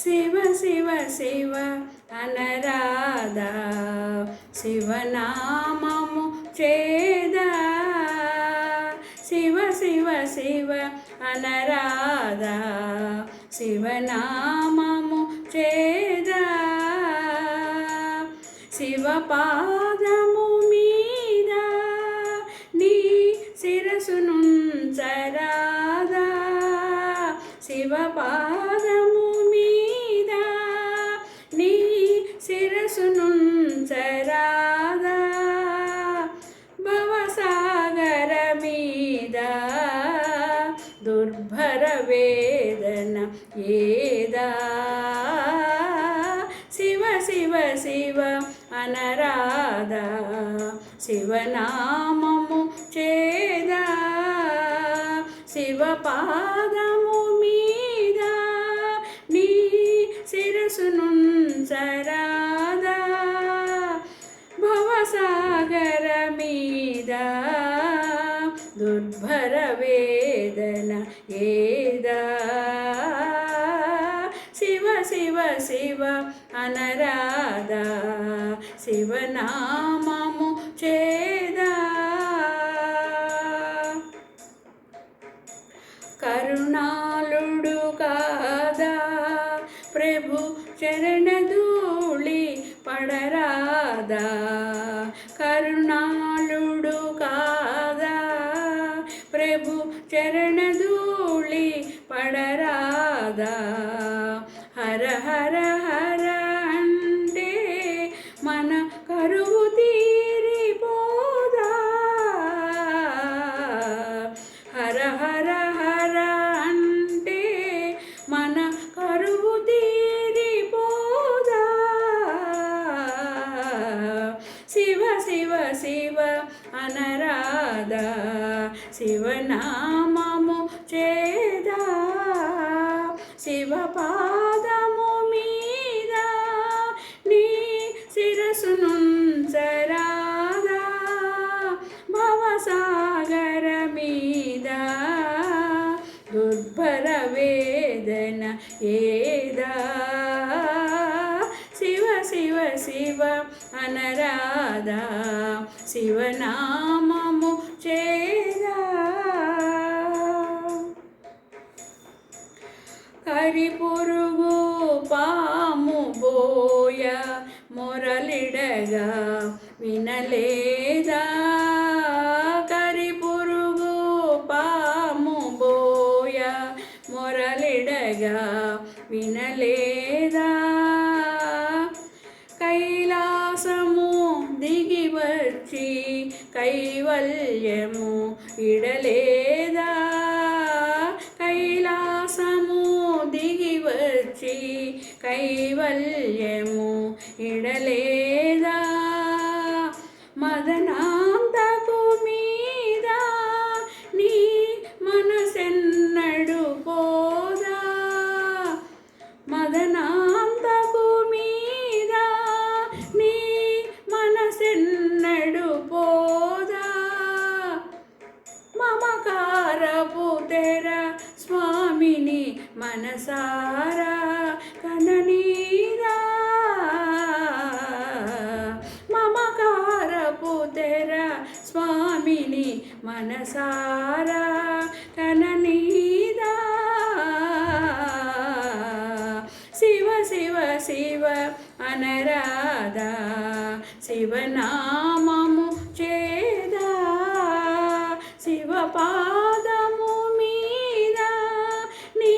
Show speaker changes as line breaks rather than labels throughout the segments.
శివ శివ శివ అనరాధా శివనామము చేదా. శివ శివ శివ అనరాధా శివనామము చేదా. శివపాదము మీద నీ శిరసునుంచరాదా శివపాదము శిరసునుంచరాదా భవసాగర మీద దుర్భర వేదన ఏదా? శివ శివ శివ అనరాధ శివనామము చేదా? శివ పాదము మీద? నీ శిరసునుంచరాదా దుర్భర వేదన ఏదా శివ శివ శివ అనరాధా శివనామము చేదా కరుణాళుడు కాదా ప్రభు చరణధూళి పడరాదా కరుణా ప్రభు చరణధూళి పడరాదా హర హర హర అంటే మన కరువు తీరిపోదా హర హర హర అంటే మన కరువు తీరిపోదా శివ శివ శివ అనరాధా శివనామము చేదా. శివ పాదము మీద. నీ శిరసునుంచరాదా భవసాగర మీద. దుర్భర వేదన ఏదా. శివ శివ శివ అనరాధా శివనామము చే కరిపురుగు పాము బోయ మొరలిడగా వినలేదా? కరిపురుగు పాము బోయ మొరలిడగా వినలేదా? కైలాసము దిగి వచ్చి కైవల్యము ఇడలే కైవల్యము ఇడలేదా మదనాంతకు మీద నీ మనసెన్నడు పోదా మదనాంతకు మీద నీ మనసెన్నడు పోదా మమకారపు తెర స్వామిని మనసారా నీరా. మమకారపు తెర స్వామిని మనసారా తన నీరా. శివ శివ శివ అనరాధా శివనామము చేదా. శివ పాదము మీద నీ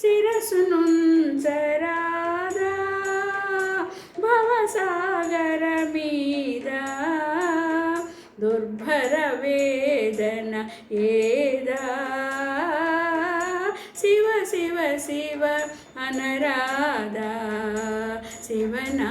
శిరసునుంచరాదా సాగర మీద దుర్భర వేదన ఏదా? శివ శివ శివ అనరాధా శివనా